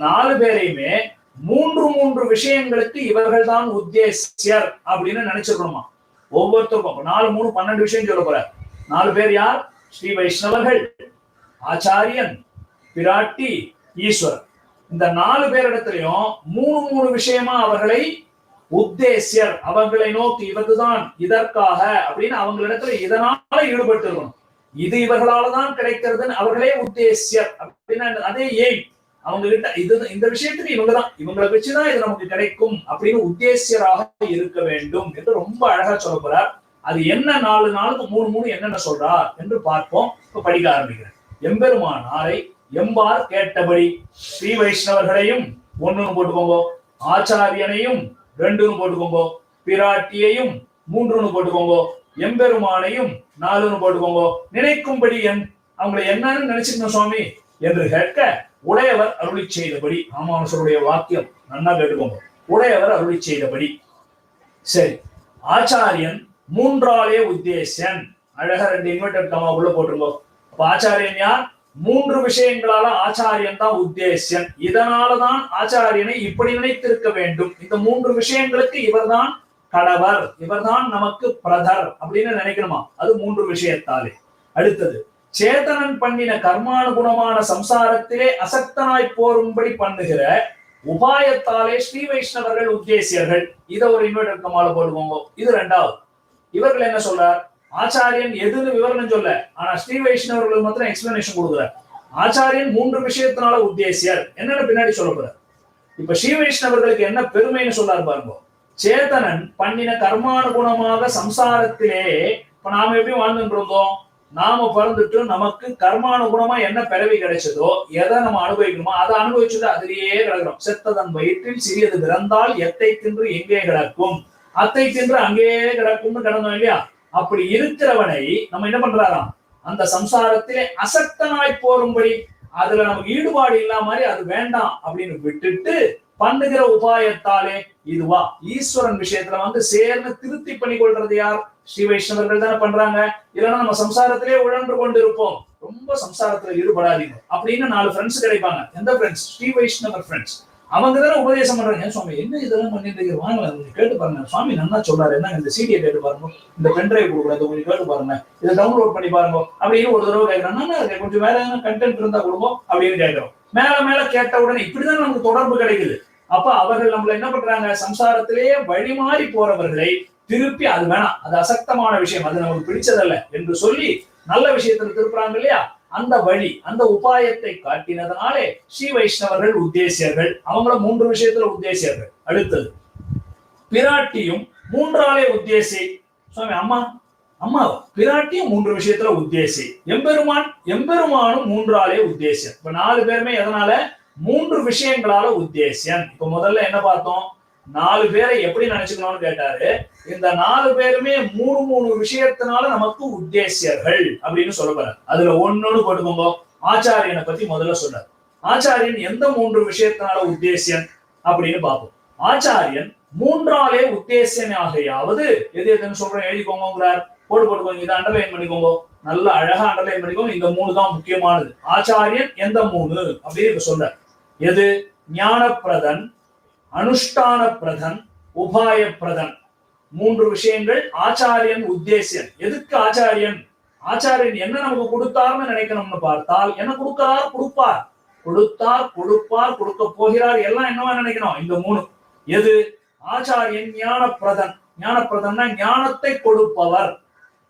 நாலு பேரையுமே மூன்று மூன்று விஷயங்களுக்கு இவர்கள் தான் உத்தேசியர் அப்படின்னு நினைச்சிருக்கணுமா? ஒவ்வொருத்தருக்கும். நாலு மூணு பன்னெண்டு விஷயம் சொல்ல போற நாலு பேர் யார்? ஸ்ரீ வைஷ்ணவர்கள் ஆச்சாரியன் பிராட்டி ஈஸ்வரன் இந்த நாலு பேரிடத்திலையும் மூணு மூணு விஷயமா அவர்களை உத்தேசியர் அவர்களை நோக்கி இவர்தான் இதற்காக அப்படின்னு அவங்களிடத்துல இதனால ஈடுபட்டு இருக்கணும் இது இவர்களால தான் கிடைக்கிறதுன்னு அவர்களே உத்தேசியர் அப்படின்னா அதே எய்ம். அவங்க கிட்ட இது இந்த விஷயத்துக்கு இவங்கதான் இவங்களை வச்சுதான் இது நமக்கு கிடைக்கும் அப்படின்னு உத்தேசியராக இருக்க வேண்டும் என்று ரொம்ப அழகா சொல்ல போறார். அது என்ன நாலு நாளுக்கு மூணு மூணு என்னென்ன சொல்றார் என்று பார்ப்போம். இப்ப படிக்க ஆரம்பிக்கிறேன். எம்பெருமானாரை எம்பார் கேட்டபடி ஸ்ரீ வைஷ்ணவர்களையும் ஒண்ணுன்னு போட்டுக்கோங்க. ஆச்சாரியனையும் ரெண்டுன்னு போட்டுக்கோங்க. பிராட்டியையும் மூன்றுன்னு போட்டுக்கோங்க. எம்பெருமானையும் நாலுன்னு போட்டுக்கோங்க. நினைக்கும்படி என் அவங்களை என்னன்னு நினைச்சுக்கணும் சுவாமி? என்று கேட்க உடையவர் அருளி செய்தபடி ராமானுசருடைய வாக்கியம் நன்னா கேட்டுக்கோங்க. உடையவர் அருளி செய்தபடி. சரி ஆச்சாரியன் மூன்றாலே உத்தேசன். அழகா ரெண்டு இன்வெர்டட் கமா உள்ள போட்டுருங்க அப்ப ஆச்சாரியன் யார்? மூன்று விஷயங்களால ஆச்சாரியன் தான் உத்தேசன். இதனாலதான் ஆச்சாரியனை இப்படி நினைத்திருக்க வேண்டும். இந்த மூன்று விஷயங்களுக்கு இவர்தான் கடவர் இவர்தான் நமக்கு பிரதர் அப்படின்னு நினைக்கணுமா? அது மூன்று விஷயத்தாலே. அடுத்தது சேதனன் பண்ணின கர்மானுகுணமான சம்சாரத்திலே அசக்தனாய் போரும்படி பண்ணுகிற உபாயத்தாலே ஸ்ரீ வைஷ்ணவர்கள் உத்தேசியர்கள். இதை ஒரு இன்வெர்டர் கமால போடுவோங்க இது ரெண்டாவது. இவர்கள் என்ன சொல்றார்? ஆச்சாரியன் எதுன்னு விவரணம் சொல்ல. ஆனா ஸ்ரீ வைஷ்ணவர்களுக்கு மாத்திரம் எக்ஸ்பிளனேஷன் கொடுக்குறார். ஆச்சாரியன் மூன்று விஷயத்தினால உத்தேசியர். என்னன்னு பின்னாடி சொல்ல போறார். இப்ப ஸ்ரீ வைஷ்ணவர்களுக்கு என்ன பெருமைன்னு சொல்லாரு பாருங்க. சேதனன் பண்ணின கர்மானுகுணமாக சம்சாரத்திலே இப்ப நாம எப்படி வாழ்ந்துட்டு இருந்தோம்? நாம பிறந்துட்டு நமக்கு கர்மானுகுணமா என்ன பிறவி கிடைச்சதோ எதை நம்ம அனுபவிக்கணுமோ அதை அனுபவிச்சுட்டு அதிலேயே கிடக்கிறோம். செத்ததன் வயிற்றில் சிறியது பிறந்தால் எத்தை தின்று எங்கே கிடக்கும்? அத்தை தின்று அங்கேயே கிடக்கும்னு கிடந்தோம் இல்லையா? அப்படி இருக்கிறவனை நம்ம என்ன பண்றாராம்? அந்த சம்சாரத்திலே அசக்தனாய் போரும்படி அதுல நமக்கு ஈடுபாடு இல்லாம மாதிரி அது வேண்டாம் அப்படின்னு விட்டுட்டு பண்ணுகிற உபாயத்தாலே இதுவா. ஈஸ்வரன் விஷயத்துல வந்து சேர்ந்து திருத்தி பண்ணி கொள்றது யார்? ஸ்ரீ வைஷ்ணவர்கள் தானே பண்றாங்க. இல்லைன்னா நம்ம சம்சாரத்திலே உழன்று கொண்டு இருப்போம் ரொம்ப சம்சாரத்துல ஈடுபடாதீங்க. அப்படின்னு நாலு ஃப்ரெண்ட்ஸ் கிடைப்பாங்க. எந்த ஃப்ரெண்ட்ஸ் ஸ்ரீ வைஷ்ணவர் ஃப்ரெண்ட்ஸ் அவங்க தானே உபதேசம் பண்றாங்க. ஏன் சுவாமி என்ன இதெல்லாம் பண்ணிட்டு இருக்கீங்க? வாங்க கேட்டு பாருங்க. சுவாமி நல்லா சொல்றாரு. என்ன இந்த சீடியை கேட்டு பாருங்க. இந்த பென்ட்ரைவ் கொடுக்குறது கொஞ்சம் கேட்டு பாருங்க. இதை டவுன்லோட் பண்ணி பாருங்க. அப்படின்னு ஒரு தடவை கேட்கறாங்க கொஞ்சம் வேற எதனா கண்டென்ட் இருந்தா கொடுங்க. அப்படின்னு கேட்கறோம் மேல மேல கேட்ட உடனே இப்படிதான் நமக்கு தொடர்பு கிடைக்குது. அப்ப அவர்கள் நம்மள என்ன பண்றாங்க? சம்சாரத்திலேயே வழி மாறி போறவர்களை திருப்பி அது வேணாம். அது அசக்தமான விஷயம். அது நமக்கு பிடிச்சதல்ல என்று சொல்லி நல்ல விஷயத்துல திருப்புறாங்க இல்லையா? அந்த வழி அந்த உபாயத்தை காட்டினதனாலே ஸ்ரீ வைஷ்ணவர்கள் உத்தேசியர்கள் அவங்கள மூன்று விஷயத்துல உத்தேசியர்கள். அடுத்தது பிராட்டியும் மூன்றாலே உத்தேசி. சுவாமி அம்மா அம்மா பிராட்டியும் மூன்று விஷயத்துல உத்தேசி. எம்பெருமான் எம்பெருமானும் மூன்றாலே உத்தேசியம். இப்ப நாலு பேருமே எதனால? மூன்று விஷயங்களால உத்தேசியன் இப்ப முதல்ல என்ன பார்த்தோம்? நாலு பேரை எப்படி நினைச்சுக்கணும்னு கேட்டாரு. இந்த நாலு பேருமே மூணு மூணு விஷயத்தினால நமக்கு உத்தேசியர்கள் அப்படின்னு சொல்ல போறாரு அதுல ஒன்னொன்னு போட்டுக்கோங்க. ஆச்சாரியனை பத்தி முதல்ல சொல்றாரு. ஆச்சாரியன் எந்த மூன்று விஷயத்தினால உத்தேசியன் அப்படின்னு பார்ப்போம். ஆச்சாரியன் மூன்றாலே உத்தேசியனாகையாவது எது எதுன்னு சொல்றேன் எழுதிக்கோங்கிறார் போட்டு போட்டுக்கோங்க இதை அண்டர்லைன் பண்ணிக்கோங்க. நல்ல அழகா அண்டர்லைன் பண்ணிக்கோங்க. இந்த மூணு தான் முக்கியமானது. ஆச்சாரியன் எந்த மூணு? அப்படின்னு இப்ப சொல்ற எது? ஞானப்பிரதன் அனுஷ்டான பிரதன் உபாய பிரதன் மூன்று விஷயங்கள் ஆச்சாரியன் உத்தேசியன். எதுக்கு ஆச்சாரியன்? ஆச்சாரியன் என்ன நமக்கு கொடுத்தார்னு நினைக்கணும்னு பார்த்தால் என்ன கொடுக்கிறார்? கொடுப்பார். கொடுத்தார் கொடுப்பார் கொடுக்க போகிறார். எல்லாம் என்னவா நினைக்கணும்? இந்த மூணு. எது? ஆச்சாரியன் ஞானப்பிரதன். ஞானப்பிரதன்னா ஞானத்தை கொடுப்பவர்.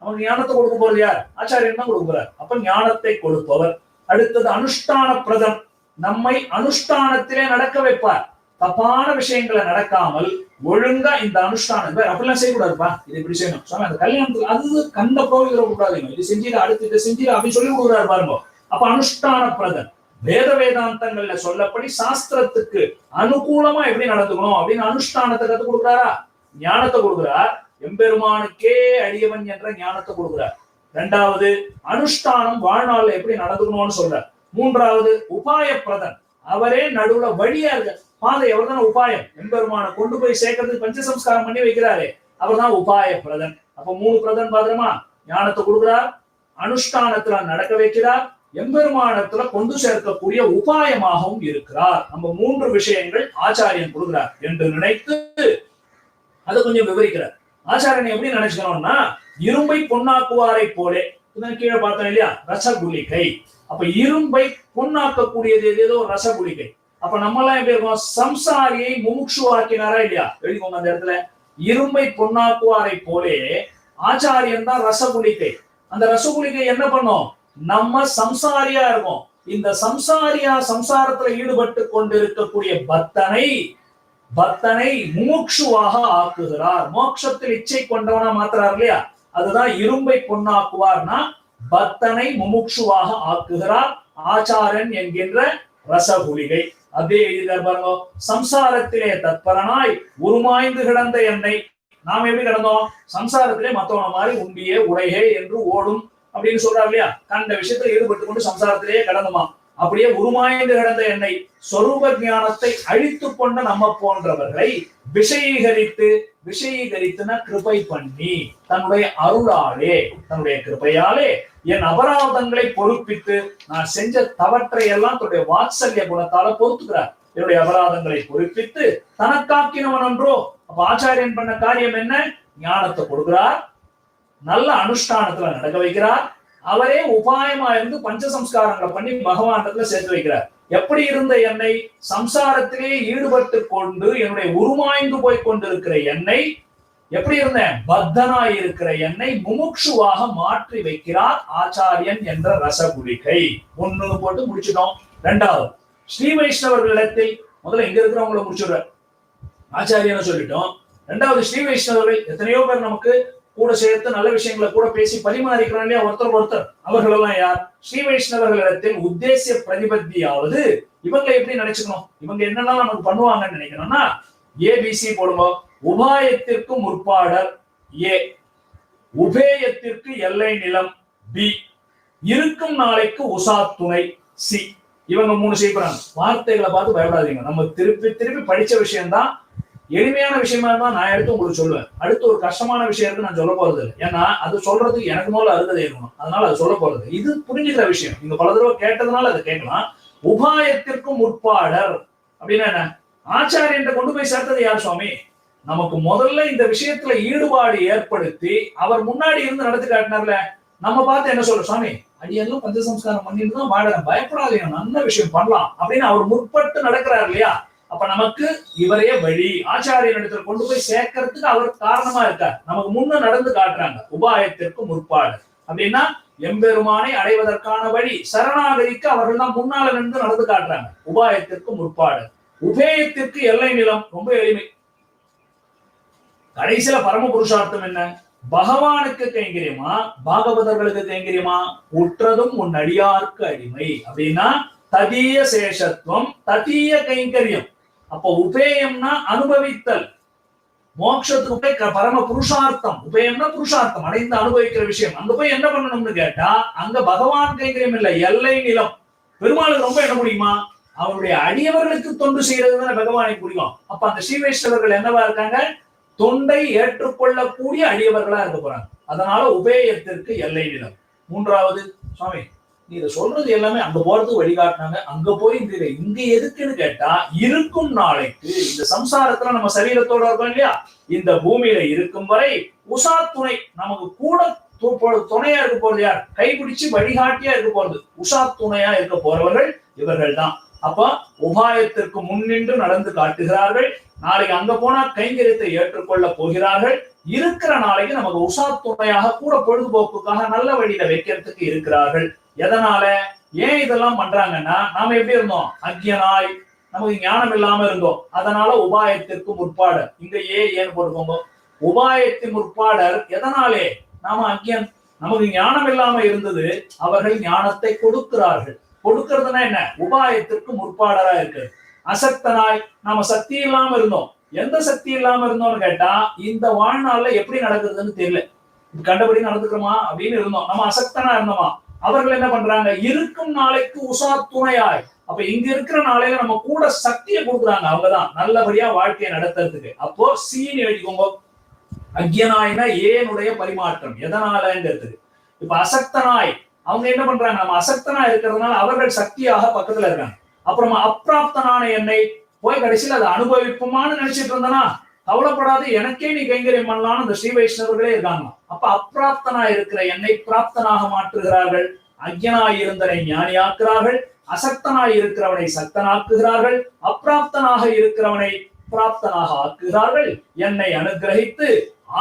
நமக்கு ஞானத்தை கொடுக்க போறது யார் ஆச்சாரியன் தான் கொடுக்கிறார் அப்ப ஞானத்தை கொடுப்பவர். அடுத்தது அனுஷ்டான பிரதம். நம்மை அனுஷ்டானத்திலே நடக்க வைப்பார். தப்பான விஷயங்களை நடக்காமல் ஒழுங்கா இந்த அனுஷ்டானம் அப்படிலாம் செய்யக்கூடாதுப்பா. இது இப்படி செய்யணும். சுவாமி அந்த கல்யாணத்துக்கு அது கண்ட கோவில கூடாதுங்க இது செஞ்சிட அடுத்து இதை செஞ்சிட அப்படின்னு சொல்லி கொடுக்குறாரு பாருங்க. அப்ப அனுஷ்டான பிரதன் வேத வேதாந்தங்கள்ல சொல்லப்படி சாஸ்திரத்துக்கு அனுகூலமா எப்படி நடந்துக்கணும் அப்படின்னு அனுஷ்டானத்தை கத்து கொடுக்குறாரா? ஞானத்தை கொடுக்குறார். எம்பெருமானுக்கே அடியவன் என்ற ஞானத்தை கொடுக்குறார். ரெண்டாவது அனுஷ்டானம் வாழ்நாள் எப்படி நடந்துக்கணும்னு சொல்றார். மூன்றாவது உபாய பிரதன் அவரே நடுவுல வழியா இருக்க பாதை அவர் தானே உபாயம். எம்பெருமான கொண்டு போய் சேர்க்கறதுக்கு பஞ்சசம்ஸ்காரம் பண்ணி வைக்கிறாரே அவர் தான் உபாய பிரதன் அப்ப மூணு பிரதன் பாத்திரமா? ஞானத்தை கொடுக்கிறார் அனுஷ்டானத்துல நடக்க வைக்கிறார் எம்பெருமானத்துல கொண்டு சேர்க்கக்கூடிய உபாயமாகவும் இருக்கிறார். நம்ம மூன்று விஷயங்கள் ஆச்சாரியன் கொடுக்கிறார் என்று நினைத்து அதை கொஞ்சம் விவரிக்கிறார். ஆச்சாரியன் எப்படி நினைச்சுக்கணும்னா இரும்பை பொன்னாக்குவாரை போலே கீழே பார்த்தோம் இல்லையா? ரசகுலிகை அப்ப இரும்பை பொன்னாக்கக்கூடியது எது? ஏதோ ரசகுலிகை அப்ப நம்ம எல்லாம் எப்படி இருக்கோம்? சம்சாரியை முமுட்சுவாக்கினாரா இல்லையா? எழுதிக்கோங்க அந்த இடத்துல. இரும்பை பொன்னாக்குவாரை போலே ஆச்சாரியன் தான் ரசகுலிகை அந்த ரசகுலிகை என்ன பண்ணும்? நம்ம சம்சாரியா இருக்கும். இந்த சம்சாரியா சம்சாரத்துல ஈடுபட்டு கொண்டிருக்கக்கூடிய பக்தனை பக்தனை முமுட்சுவாக ஆக்குகிறார். மோட்சத்தில் இச்சை கொண்டவனா மாத்துறார் இல்லையா? அதுதான் இரும்பை பொன்னாக்குவார்னா பக்தனை முமுட்சுவாக ஆக்குகிறார் ஆச்சாரன் என்கின்ற ரசகுலிகை. அப்படியே எழுதிட்டார் பாருங்க. சம்சாரத்திலே தத்பரனாய் உருமாய்ந்து கிடந்த என்னை. நாம் எப்படி கிடந்தோம்? சம்சாரத்திலே மத்தவன மாதிரி உண்டியே உடையே என்று ஓடும் அப்படின்னு சொல்றாரு இல்லையா? கண்ட விஷயத்துல ஈடுபட்டு கொண்டு சம்சாரத்திலேயே கடந்துமா அப்படியே உருமாய்ந்து கிடந்த என்னை சொரூப ஞானத்தை அழித்து கொண்ட நம்ம போன்றவர்களை விஷயீகரித்து விஷயீகரித்துனா கிருபை பண்ணி தன்னுடைய அருளாலே தன்னுடைய கிருபையாலே என் அபராதங்களை பொறுப்பித்து நான் செஞ்ச தவற்றை எல்லாம் தன்னுடைய வாத்சல்ய குணத்தால பொறுத்துக்கிறார். என்னுடைய அபராதங்களை பொறுப்பித்து தனக்காக்கினவன் என்றோ அப்ப ஆச்சாரியன் பண்ண காரியம் என்ன? ஞானத்தை கொடுக்கிறார் நல்ல அனுஷ்டானத்துல நடக்க வைக்கிறார் அவரே உபாயமா இருந்து பஞ்சசம்ஸ்காரங்களை பண்ணி பகவானத்துல சேர்த்து வைக்கிறார். எப்படி இருந்த என்னை? சம்சாரத்திலே ஈடுபட்டு கொண்டு என்னுடைய உருமாய்ந்து போய் கொண்டிருக்கிற என்னை எப்படி இருந்தேன்? பத்தனாய் இருக்கிற என்னை முமுட்சுவாக மாற்றி வைக்கிறார் ஆச்சாரியன் என்ற ரசகுலிகை ஒண்ணு போட்டு முடிச்சிட்டோம். ரெண்டாவது ஸ்ரீ வைஷ்ணவர்களிடத்தில் முதல்ல இங்க இருக்கிறவங்களை முடிச்சுடுற ஆச்சாரியனை சொல்லிட்டோம். ரெண்டாவது ஸ்ரீ வைஷ்ணவர்கள் எத்தனையோ பேர் நமக்கு கூட சேர்த்து நல்ல விஷயங்களை கூட பேசி பரிமாறிக்கிறோம் இல்லையா ஒருத்தர் ஒருத்தர். அவர்கள் எல்லாம் யார்? ஸ்ரீ வைஷ்ணவர்களிடத்தில் உத்தேசிய பிரதிபத்தியாவது இவங்க எப்படி நினைச்சுக்கணும்? இவங்க என்னெல்லாம் நமக்கு பண்ணுவாங்கன்னு நினைக்கணும்னா ஏபிசி போடுங்க. உபாயத்திற்கு முற்பாடல் ஏ உபேயத்திற்கு எல்லை நிலம் பி இருக்கும் நாளைக்கு உசா துணை சி இவங்க மூணு செய்யப்படுறாங்க வார்த்தைகளை பார்த்து பயப்படாதீங்க. நம்ம திருப்பி திருப்பி படிச்ச விஷயம்தான் எளிமையான விஷயமா இருந்தா நான் எடுத்து உங்களுக்கு சொல்லுவேன். அடுத்து ஒரு கஷ்டமான விஷயம் இருக்கு நான் சொல்ல போறது இல்லை. ஏன்னா அது சொல்றது எனக்கு மேல அருகதை இருக்கணும் அதனால அது சொல்ல போறது இது புரிஞ்சுக்கிற விஷயம். நீங்க பல தடவை கேட்டதுனால அதை கேட்கலாம். உபாயத்திற்கும் முற்பாடர். அப்படின்னா என்ன? ஆச்சாரியன் கொண்டு போய் சேர்த்தது யார் சுவாமி? நமக்கு முதல்ல இந்த விஷயத்துல ஈடுபாடு ஏற்படுத்தி அவர் முன்னாடி இருந்து நடத்தி காட்டினார்ல. நம்ம பார்த்து என்ன சொல்ற சுவாமி? அடியெல்லாம் பஞ்சசம்ஸ்காரம் பண்ணிட்டு தான் வாழறேன். பயப்படாதீங்க. நல்ல விஷயம் பண்ணலாம். அப்படின்னு அவர் முற்பட்டு நடக்கிறார் இல்லையா? அப்ப நமக்கு இவரே வழி. ஆச்சாரியன் இடத்துல கொண்டு போய் சேர்க்கறதுக்கு அவர் காரணமா இருக்கார். நமக்கு முன்ன நடந்து காட்டுறாங்க. உபாயத்திற்கு முற்பாடு. அப்படின்னா எம்பெருமானை அடைவதற்கான வழி சரணாகதிக்கு அவர்கள் தான் முன்னால நின்று நடந்து காட்டுறாங்க. உபாயத்திற்கு முற்பாடு. உபேயத்திற்கு எல்லை நிலம் ரொம்ப எளிமை. கடைசியில பரம புருஷார்த்தம் என்ன? பகவானுக்கு கைங்கரியமா? பாகவதர்களுக்கு கைங்கரியமா? உற்றதும் உன் அடியார்க்கு அடிமை. அப்படின்னா ததிய சேஷத்துவம் ததிய கைங்கரியம். அப்போ உபேயம்னா அனுபவித்தல். மோட்சத்துக்கு போய் க- பரம புருஷார்த்தம். உபயம்னா புருஷார்த்தம் அடைந்து அனுபவிக்கிற விஷயம். அங்க போய் என்ன பண்ணணும்னு கேட்டா அங்க பகவான் கைங்கரியம் இல்ல எல்லை நிலம். பெருமாளுக்கு ரொம்ப என்ன முடியுமா அவருடைய அடியவர்களுக்கு தொண்டு செய்யறது தானே பகவானை புரியும் அப்ப அந்த ஸ்ரீவைஷ்ணவர்கள் என்னவா இருக்காங்க? தொண்டை ஏற்றுக்கொள்ளக்கூடிய அடியவர்களா இருக்க போறாங்க. அதனால உபேயத்திற்கு எல்லை நிலம். மூன்றாவது சுவாமி நீ இதை சொல்றது எல்லாமே அங்க போறதுக்கு வழிகாட்டினாங்க அங்க போய் இந்த இங்க எதுக்குன்னு கேட்டா இருக்கும் நாளைக்கு இந்த சம்சாரத்துல நம்ம சரீரத்தோட இருக்கோம் இல்லையா? இந்த பூமியில இருக்கும் வரை உசா துணை நமக்கு கூட துணையா இருக்க போறது யார்? கைபிடிச்சு வழிகாட்டியா இருக்க போறது. உஷா துணையா இருக்க போறவர்கள் இவர்கள் தான். அப்ப உபாயத்திற்கு முன்னின்று நடந்து காட்டுகிறார்கள். நாளைக்கு அங்க போனா கைங்கரியத்தை ஏற்றுக்கொள்ள போகிறார்கள். இருக்கிற நாளைக்கு நமக்கு உஷா துணையாக கூட பொழுதுபோக்குக்காக நல்ல வழியில வைக்கிறதுக்கு இருக்கிறார்கள். எதனால? ஏன் இதெல்லாம் பண்றாங்கன்னா நாம எப்படி இருந்தோம்? அக்ஞனாய் நமக்கு ஞானம் இல்லாம இருந்தோம். அதனால உபாயத்திற்கு முற்பாடர் இங்க ஏ ஏன்னு போட்டுக்கோங்க. உபாயத்தின் முற்பாடர் எதனாலே? நாம அக்ஞன். நமக்கு ஞானம் இல்லாம இருந்தது அவர்கள் ஞானத்தை கொடுக்கிறார்கள். கொடுக்கிறதுனா என்ன? உபாயத்திற்கு முற்பாடரா இருக்கு. அசக்தனாய் நாம சக்தி இல்லாம இருந்தோம். எந்த சக்தி இல்லாம இருந்தோம்னு கேட்டா இந்த வாழ்நாள்ல எப்படி நடக்குதுன்னு தெரியல. கண்டபடி நடந்துக்கிறோமா? அப்படின்னு இருந்தோம். நம்ம அசக்தனா இருந்தோமா? அவர்கள் என்ன பண்றாங்க? இருக்கும் நாளைக்கு உஷா துணையாய். அப்ப இங்க இருக்கிற நாளையில நம்ம கூட சக்தியை கொடுக்குறாங்க. அவங்கதான் நல்லபடியா வாழ்க்கையை நடத்துறதுக்கு. அப்போ சீன் எழுதிக்கோங்க. அக்யனாய்னா ஏனுடைய பரிமாற்றம். எதனாலங்கிறதுக்கு. இப்ப அசக்தனாய். அவங்க என்ன பண்றாங்க? நம்ம அசக்தனா இருக்கிறதுனால அவர்கள் சக்தியாக பக்கத்துல இருக்காங்க. அப்புறமா அப்பிராப்தனான என்னை போய் கடைசியில் அதை அனுபவிப்புமான்னு நினைச்சிட்டு இருந்தனா கவலைப்படாது எனக்கே நீ கைங்கரியம் பண்ணலாம்னு இந்த ஸ்ரீ வைஷ்ணவர்களே இருக்காங்க. அப்ப அப்பிராப்தனா இருக்கிற என்னை பிராப்தனாக மாற்றுகிறார்கள் அஜ்யனாய் இருந்தனை ஞானியாக்குறார்கள் அசக்தனாய் இருக்கிறவனை சக்தனாக்குகிறார்கள் அப்பிராப்தனாக இருக்கிறவனை பிராப்தனாக ஆக்குகிறார்கள். என்னை அனுகிரகித்து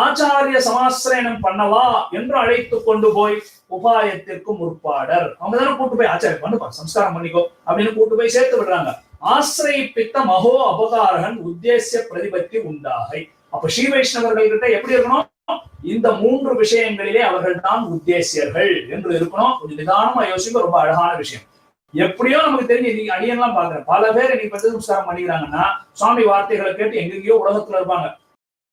ஆச்சாரிய சமாசிரயணம் பண்ணவா என்று அழைத்து கொண்டு போய் உபாயத்திற்கும் முற்பாடர். அவங்க தானே கூட்டு போய் ஆச்சாரியம் பண்ணுப்பா சம்ஸ்காரம் பண்ணிக்கோ அப்படின்னு கூட்டு போய் சேர்த்து விடுறாங்க. ஆசிரயிப்பித்த மகோ அபகாரகன் உத்தேசிய பிரதிபத்தி உண்டாகை. அப்ப ஸ்ரீ வைஷ்ணவர்கள் கிட்ட எப்படி இருக்கணும்? இந்த மூன்று விஷயங்களிலே அவர்கள் தான் உத்தேசியர்கள் என்று இருக்கணும். கொஞ்சம் நிதானமா யோசிக்க ரொம்ப அழகான விஷயம். எப்படியோ நமக்கு தெரிஞ்சு நீங்க அடியெல்லாம் பாக்குறேன் பல பேர் இன்னைக்கு பத்து சம்ஸ்காரம் பண்ணிக்கிறாங்கன்னா சுவாமி வார்த்தைகளை கேட்டு எங்கெங்கயோ உலகத்துல இருப்பாங்க.